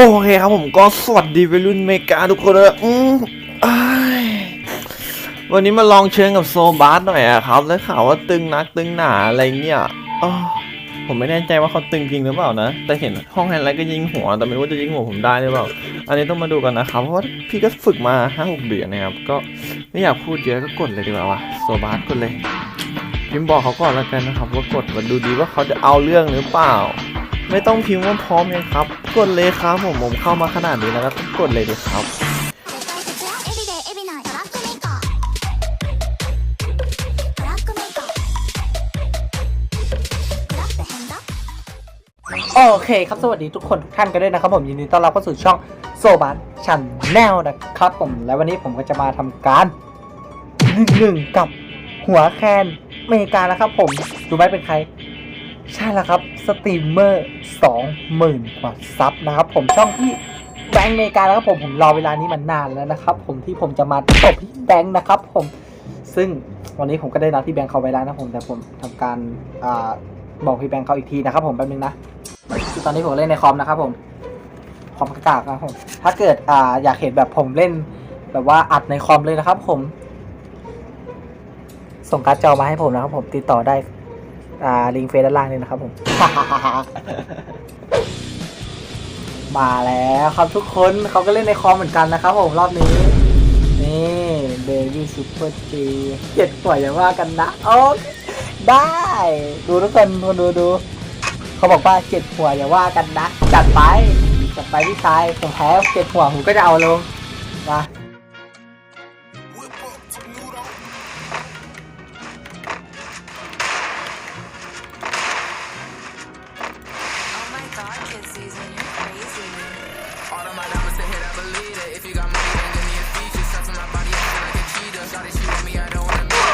โอเคครับผมก็สวัสดีวัยรุ่นเมกาทุกคนเลยอืมอวันนี้มาลองเชิญกับโซบาสหน่อยอะครับ แล้วข่าวว่าตึงนักตึงหนาอะไรเงี้ยอ้อผมไม่แน่ใจว่าเขาตึงจริงหรือเปล่านะ แต่เห็นห้องไฮไลท์ก็ยิงหัว แต่ไม่รู้ว่าจะยิงหัวผมได้หรือเปล่า อันนี้ต้องมาดูกันนะครับ เพราะว่าพี่ก็ฝึกมาห้าหกเดือนนะครับ ก็ไม่อยากพูดเยอะก็กดเลยดีกว่าวะโซบาสกดเลยพิมพ์บอกเขาก่อนแล้วกันนะครับว่ากดมาดูดีว่าเขาจะเอาเรื่องหรือเปล่า ไม่ต้องพิมพ์ว่าพร้อมยังครับ กดเลยครับผมผมเข้ามาขนาดนี้แล้วก็กดเลยดีครับ โอเคครับสวัสดีทุกคนทุกท่านกันด้วยนะครับผมยินดีต้อนรับเข้าสู่ช่องโซบัสชันแนลนะครับผมและวันนี้ผมก็จะมาทำการหนึ่งกับหัวแคนเมกานะครับผมดูไหมเป็นใคร ใช่แล้วครับสตรีมเมอร์สองหมื่นกว่าซับนะครับ ผมช่องที่แบงก์อเมริกาแล้วครับผมผมรอเวลานี้มานานแล้วนะครับ ผมที่ผมจะมาตบที่แบงก์นะครับ ผมซึ่งวันนี้ผมก็ได้นัดที่แบงก์เขาไว้แล้วนะผมแต่ผมทำการอ่าบอกพี่แบงก์เขาอีกทีนะครับ ผมแป๊บนึงนะคือตอนนี้ผมเล่นในคอมนะครับ ผมคอมกากนะครับผมถ้าเกิดอ่าอยากเห็นแบบผมเล่น แบบว่าอัดในคอมเลยนะครับ ผม ส่งการ์ดจอมาให้ผมนะครับ ผมติดต่อได้ ลิงเฟซด้านล่างเลยนะครับผม มาแล้วครับทุกคนเขาก็เล่นในคอมเหมือนกันนะครับผมรอบนี้ นี่เบบี้ซูเปอร์จีเจ็ดหัวอย่าว่ากันนะโอเคได้ ดูทุกคนคนดูดูเขาบอกว่าเจ็ดหัวอย่าว่ากันนะ จัดไป จัดไปพี่ชายผมแพ้เจ็ดหัวผมก็จะเอาลงมา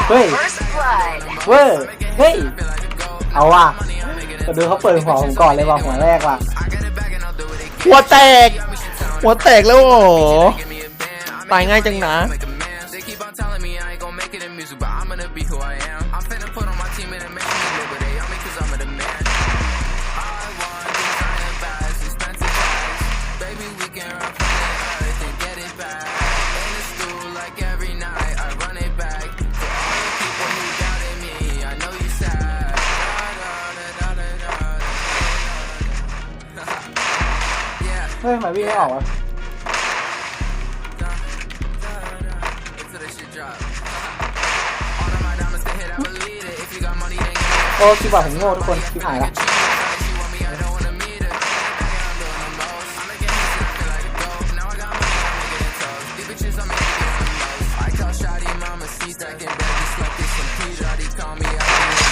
เฮ้ย First blood. เวอร์เฮ้ย เอาว่ะก็ดูเขาเปิดหัวผมก่อนเลยว่ะหัวแรกว่ะ หัวแตก หัวแตกแล้วโอ้โหตายง่ายจังนะ วิ่งไม่ออกวะ โอ้คิดว่าผมโง่ทุกคนคิดหายละ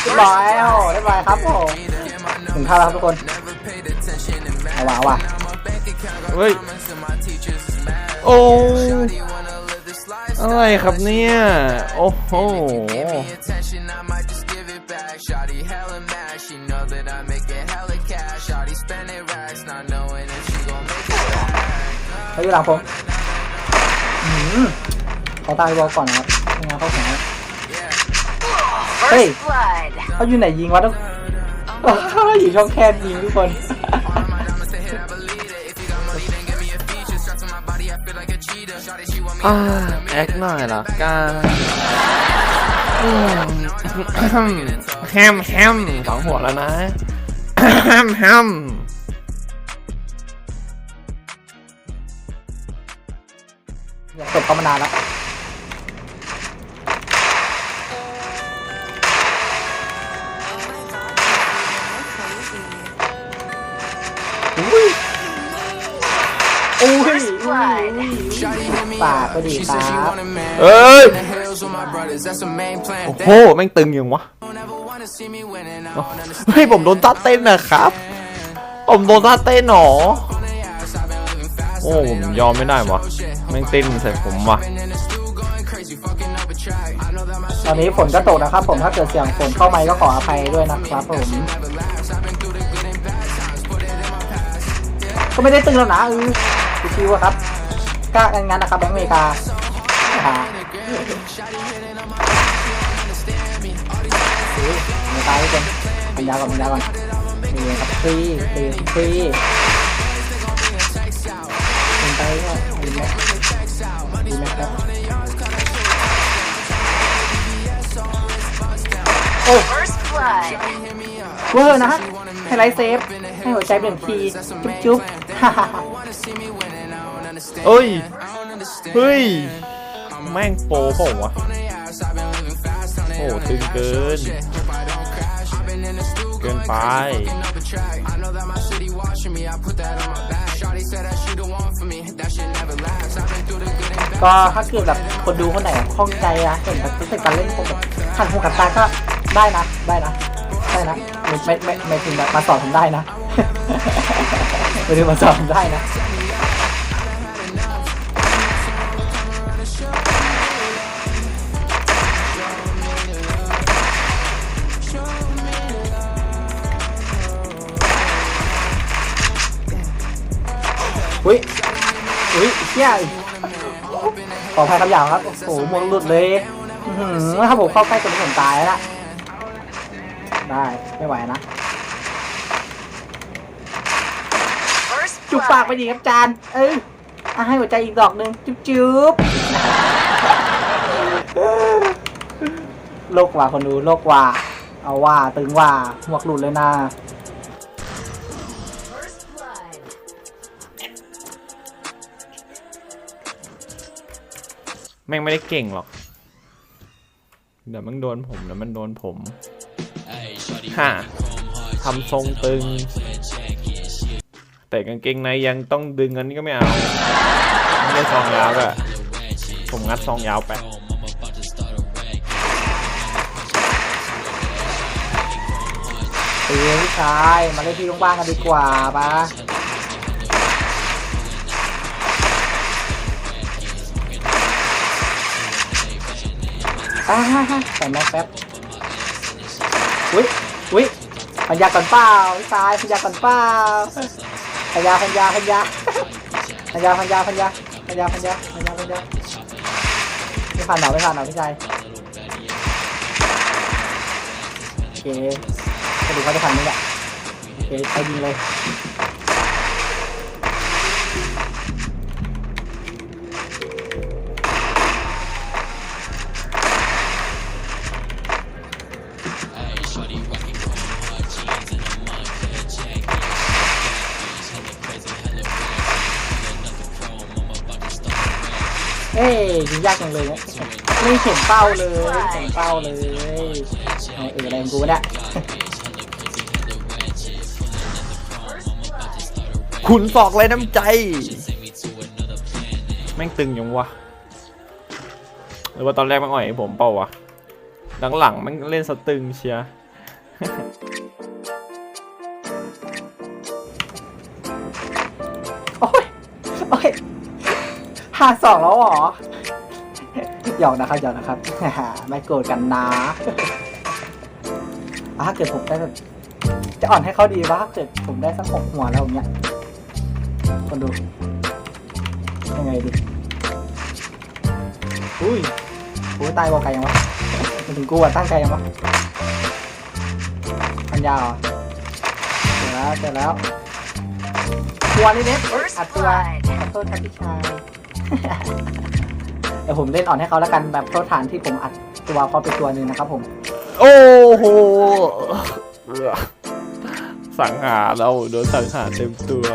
เรียบร้อยโอ้เรียบร้ยครับผมถึงท่าแล้วครับทุกคนเอาว่ะเอาว่ะ Now my bank account got เฮ้ย comments and my teachers is mad. โอ้ Shawty wanna live this life. อะไรครับเนี่ย โอ้โห Give me attention, I might just give it back. Shawty hella mad, she know that I make it hella cash. Shawty spending racks, not knowing if she gon' make it back. เขาอยู่หลังผมอืมเขาตายบอลก่อนนะครับไม่งั้นเขาแข็ง Hey. First blood. เขาอยู่ไหนยิงวะทุกอยู่ช่องแคบยิงทุกคน อ่าแอคหน่อยละกันแฮมแฮมสองหัวแล้วนะแฮมแฮมอยากจบเขามานานแล้ว ปาก up. ก็ดี She ค said รั she บ want a man. เอ้ย In the hills with my brothers, that's the main plan. โอ้ They โห แม่งตึงยังวะ don't ever wanna see me winning. I don't understand. เฮ้ย ผมโดนท่าเต้นนะครับ ผมโดนท่าเต้นหนอ On the ass, I've been living fast. โอ้ผมยอมไม่ได้วะแม่งเต้นใส่ผมวะ Been in the stew going crazy, fucking up a track. I know that my ตอนนี้ฝนก็ตกนะครับ ผมถ้าเกิดเสียงฝนเข้าไมค์ก็ขออภัยด้วยนะครับผม never lasts. I've been through the good and bad times, put it in my past. ก็ไม่ได้ตึงแล้วนะเออ ชิวๆครับกล้ากันงั้นนะครับแบงก์อเมริกาไม่ตยทุกคนปัญยาก่อนปัญาก่อนี่ครับฟรีฟรีฟรีเป็นไปก็ดีไหมดีไหมครับโอ้เวอร์นะฮะไฮไลท์เซฟให้หัวใจเปล่งนที จุ๊บ เอ้ย เฮ้ย แม่งโปรเปล่าวะ โอ้ตึงเกิน เกินไป ก็ถ้าเกิดแบบคนดูคนไหนคล่องใจนะเห็นแบบรู้สึกการเล่นผมแบบหันหูกับตาก็ได้นะ ได้นะ ได้นะไม่ไม่ไม่ไม่ถึงแบบมาสอนผมได้นะ ไม่ถึงมาสอนผมได้นะอุ้ยอุ้ยเชี่ยขออภัยคำหยาบครับ โอ้โหมวงหลุดเลยถ้าผมเข้าใกล้จนผมตายแล้วล่ะได้ ไม่ไหวนะ จุบปากไปดีครับจานเอออะให้หัวใจอีกดอกหนึ่งจุ๊บจุ๊บโลกว่าคนดูโลกว่า เอาว่าตึงว่าหมวกหลุดเลยนะแม่งไม่ได้เก่งหรอก เดี๋ยวมันโดนผมเดี๋ยวมันโดนผมฮ่าทำทรงตึง แต่กางเกงในยังต้องดึงอันนี้ก็ไม่เอาไม่ได้ซองยาวอะผมงัดซองยาวไปเอ้ยพี่ชายมาเล่นที่โรงพยาบาลกันดีกว่าปะอ่าใส่แม็กแป๊บอุ้ยอุ้ยพันยาก่อนเปล่าพี่ชายพันยาก่อนเปล่า พันยาพันยาพันยาพันยาพันยาพันยาพันยาพันยาพันยาพันยาไม่ผ่านหนอไม่ผ่านหนอพี่ชายโอเคกระดูกเขาจะผ่านนี่แหละโอเคไปยิงเลย เอ้ยยิงยากจังเลยนะไม่เห็นเป้าเลยไม่เห็นเป้าเลยเอาเอออะไรของกูวะเนี่ยขุนศอกเลยน้ำใจ แม่งตึงยังวะ หรือว่าตอนแรกมันอ่อยให้ผมเปล่าวะ หลังๆมันเล่นสตึงเชียร์าสองแล้วเหรอหยอกนะครับหยอกนะครับไม่โกรธกันนะถ้าเกิดผมได้จะอ่อนให้เขาดีว่าถ้าเกิดผมได้สักหกหัวแล้วอย่างเงี้ยคนดูยังไงดีอุ้ยกูตายบอกไกลยังวะมันถึงกูอะตั้งใจยังวะพันยาวเหรอเสร็จแล้วเสร็จแล้วตัวนี้เน็ตเอ้ยอัดตัวขอโทษครับพี่ชาย เดี๋ยวผมเล่นอ่อนให้เขาแล้วกันแบบโทษฐานที่ผมอัดตัวเขาไปตัวหนึ่งนะครับผม โอ้โหเอื้อสังหารเราโดนสังหารเต็มตัว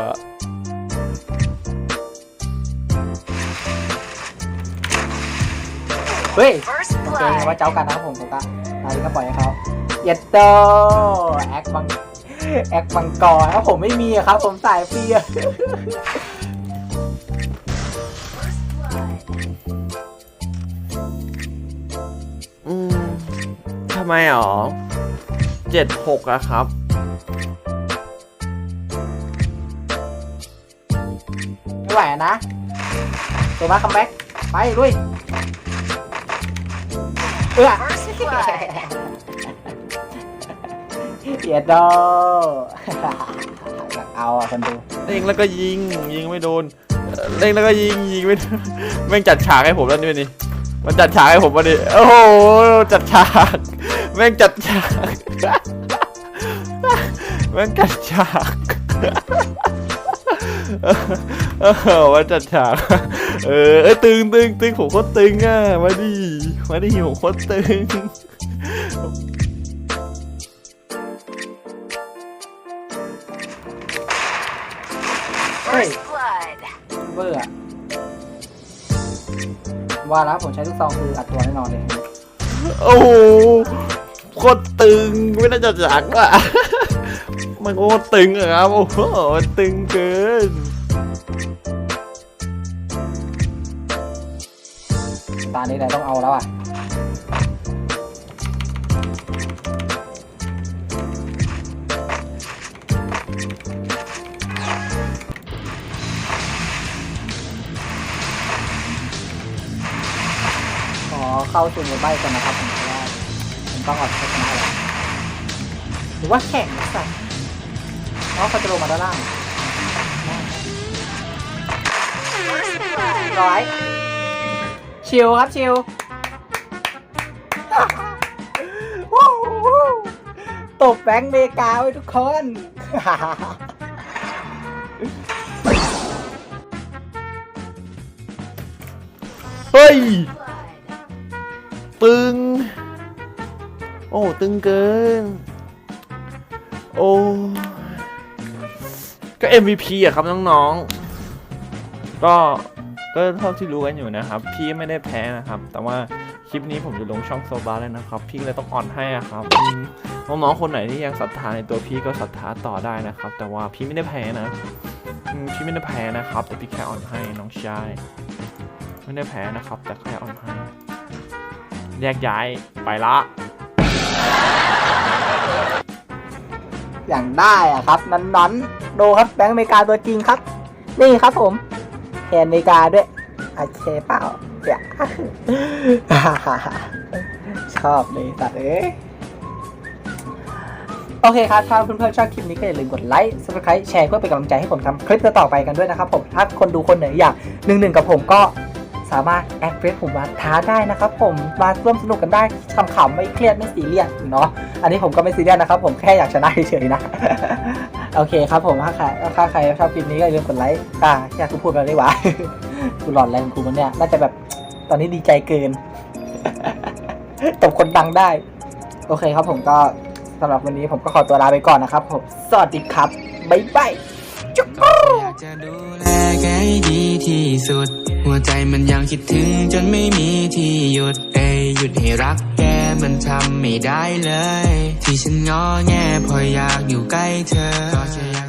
เฮ้ย First โอเค blood. ว่าเจ้ากันนะครับผมผมก็ตอนนี้ก็ปล่อยให้เขาเย็ดโตแอคบังแอคบังกรครับผมไม่มีอะครับ ผมสายฟรีอะ อืมทำไมหรอเจ็ดหกอะครับ ไม่ไหวอะนะตัวมาคัมแบ็กไปลุยเอื้อ First blood. เย็ดโตอยากเอาอะคนดูเล็งแล้วก็ยิงยิงไม่โดน เล่นแล้วก็ยิงยิงไปแม่งจัดฉากให้ผมแล้วนี่นี่มันจัดฉากให้ผมวันนี้โอ้โหจัดฉากแม่งจัดฉากแม่งจัดฉากว่าจัดฉากเออตึงตึงตึงผมโคตรตึงอะมาดิมาดิผมโคตรตึงเฮ้ เบอร์อะว่าแล้วผมใช้ลูกซองคืออัดตัวแน่นอนเลยโอ้โหโคตรตึงไม่น่าจะจักว่ะมันโคตรตึงอะครับโอ้โหมันตึงเกินตานี้ไหนต้องเอาแล้วอะ เข้าสู่ในใบก่อนนะครับผมว่าผมต้องออกชนะแล้วหรือว่าแข่งนะสัตว์เพราะเขาจะลงมาด้านล่างร้อยชิลครับชิลว้าวว้าวตบแบงค์เมกาไว้ทุกคนเฮ้ย ตึงโอ้ ตึงเกิน โอ้ ก็ MVP อะครับน้องๆ ก็ก็เท่าที่รู้กันอยู่นะครับ พี่ไม่ได้แพ้นะครับ แต่ว่าคลิปนี้ผมจะลงช่องโซบาแล้วนะครับ พี่เลยต้องอ่อนให้อะครับน้องๆคนไหนที่ยังศรัทธาในตัวพี่ก็ศรัทธาต่อได้นะครับ แต่ว่าพี่ไม่ได้แพ้นะพี่ไม่ได้แพ้นะครับ แต่พี่แค่อ่อนให้น้องชายไม่ได้แพ้นะครับ แต่แค่อ่อนให้ แยกย้ายไปละ อย่างได้อะครับนันนั้นดูครับแบงค์อเมริกาตัวจริงครับ นี่ครับผมแทนอเมริกาด้วยโอเคเปล่าเดี๋ยวชอบเลยสัตว์เอ้ยโอเคครับ ถ้าเพื่อนๆชอบคลิปนี้ก็อย่าลืมกดไลค์ subscribe แชร์เพื่อเป็นกำลังใจให้ผมทำคลิปต่อไปกันด้วยนะครับผม ถ้าคนดูคนไหนอยากหนึ่งหนึ่งกับผมก็ สามารถแอดเฟซผมมาท้าได้นะครับผมมาร่วมสนุกกันได้ขำๆไม่เครียดไม่ซีเรียสเนาะอันนี้ผมก็ไม่ซีเรียสนะครับ ผมแค่อยากชนะเฉยๆนะโอเคครับผมถ้าใครถ้าใครชอบคลิปนี้ก็อย่าลืมกดไลค์อ่าอยากกูพูดไปไดีกว่ากูหลอนแรงกูมันเนี่ยน่าจะแบบตอนนี้ดีใจเกินตบคนดังได้ โอเคครับผมก็สำหรับวันนี้ผมก็ขอตัวลาไปก่อนนะครับผมสวัสดีครับบ๊ายบายอยากจะดูแลแกดีที่สุด หัวใจมันยังคิดถึงจนไม่มีที่หยุดเอ้ยหยุดให้รักแกมันทำไม่ได้เลย ที่ฉันงอแงพออยากอยู่ใกล้เธอ